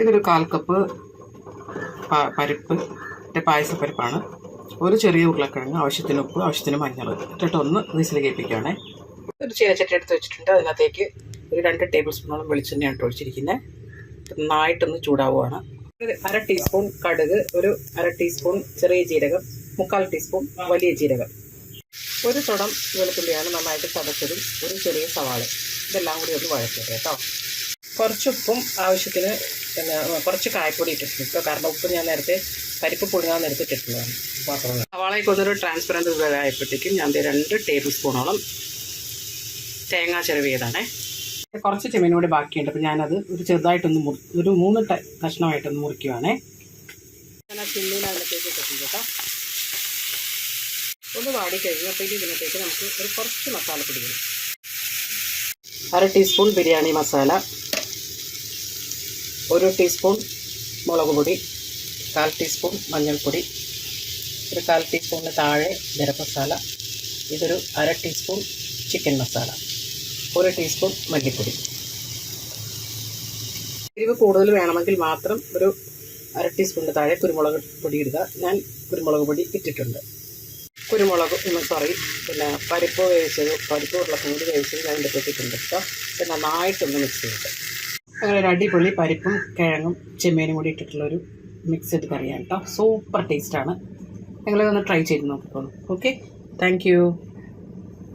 ഇതൊരു കാൽ കപ്പ് പരിപ്പ് പായസപ്പരിപ്പാണ് ഒരു ചെറിയ ഉരുളക്കിഴങ്ങ് ആവശ്യത്തിന് ഉപ്പ് ആവശ്യത്തിന് മഞ്ഞൾ. ഇട്ടിട്ട് ഒന്ന് വീസിൽ കേൾപ്പിക്കുകയാണേ ഒരു ചീനച്ചട്ടി എടുത്ത് വെച്ചിട്ടുണ്ട്. അതിനകത്തേക്ക് ഒരു രണ്ട് ടേബിൾ സ്പൂണോളം വെളിച്ചെണ്ണയാണ് ഒഴിച്ചിരിക്കുന്നത്. നന്നായിട്ടൊന്ന് ചൂടാവുകയാണ്. അര ടീസ്പൂൺ കടുക് ഒരു അര ടീസ്പൂൺ ചെറിയ ജീരകം മുക്കാൽ ടീസ്പൂൺ വലിയ ജീരകം. ഒരു തുടം വെളുത്തുള്ളിയാണ് നന്നായിട്ട് ചതച്ചതും ഒരു ചെറിയ സവാള. ഇതെല്ലാം കൂടി ഒന്ന് വഴറ്റിയത് കേട്ടോ. കുറച്ച് ഉപ്പും ആവശ്യത്തിന് പിന്നെ കുറച്ച് കായപ്പൊടി ഇട്ടിട്ടുണ്ട്. ഇപ്പോൾ കാരണം ഉപ്പ് ഞാൻ നേരത്തെ പരിപ്പ് പൊടിയാൻ നേരത്തെ ഇട്ടിട്ടുള്ളതാണ്. മാത്രമല്ല. സവാളയ്ക്ക് ഒന്നൊരു ട്രാൻസ്പെറന്റ് ഇതായപ്പോഴത്തേക്കും ഞാൻ രണ്ട് ടേബിൾ സ്പൂണോളം തേങ്ങ ചിരവിയതാണേ കുറച്ച് ചെമ്മീൻ കൂടി ബാക്കിയുണ്ട്. അപ്പോൾ ഞാനത് ഒരു ചെറുതായിട്ടൊന്ന് മുറി ഒരു മൂന്ന് കഷ്ണമായിട്ടൊന്ന് മുറിക്കുവാണേ. ഞാൻ ആ ചെമ്മീൻ അതിനകത്തേക്ക് ഇട്ടിട്ടുണ്ട് കേട്ടോ. ഒന്ന് വാടി കഴിഞ്ഞപ്പോഴത്തേക്ക് ഇതിനകത്തേക്ക് നമുക്ക് ഒരു കുറച്ച് മസാല വരും അര ടീസ്പൂൺ ബിരിയാണി മസാല. ഒരു ടീസ്പൂൺ മുളക് പൊടി കാൽ ടീസ്പൂൺ മഞ്ഞൾപ്പൊടി ഒരു കാൽ ടീസ്പൂണിന് താഴെ ഗരം മസാല ഇതൊരു അര ടീസ്പൂൺ ചിക്കൻ മസാല ഒരു ടീസ്പൂൺ മല്ലിപ്പൊടി. എരിവ് കൂടുതൽ വേണമെങ്കിൽ മാത്രം ഒരു അര ടീസ്പൂണിന് താഴെ കുരുമുളക് പൊടി ഇടുക. ഞാൻ കുരുമുളക് പൊടി ഇട്ടിട്ടുണ്ട്. കുരുമുളക് സോറി പിന്നെ പരിപ്പ് വേവിച്ചത് പരിപ്പ് ഉരുളക്കിഴങ്ങ് വേവിച്ചത് ഞാൻ ഇട്ടിട്ടുണ്ട്. കേട്ടോ. നന്നായിട്ടൊന്ന് മിക്സ് ചെയ്തിട്ട് ഒരു അടിപൊളി പരിപ്പും കിഴങ്ങും ചെമ്മീനും കൂടി ഇട്ടിട്ടുള്ളൊരു മിക്സഡ് കറിയാണ് കേട്ടോ സൂപ്പർ ടേസ്റ്റാണ് നിങ്ങളിതൊന്ന് ട്രൈ ചെയ്ത് നോക്കിക്കോളൂ. Okay thank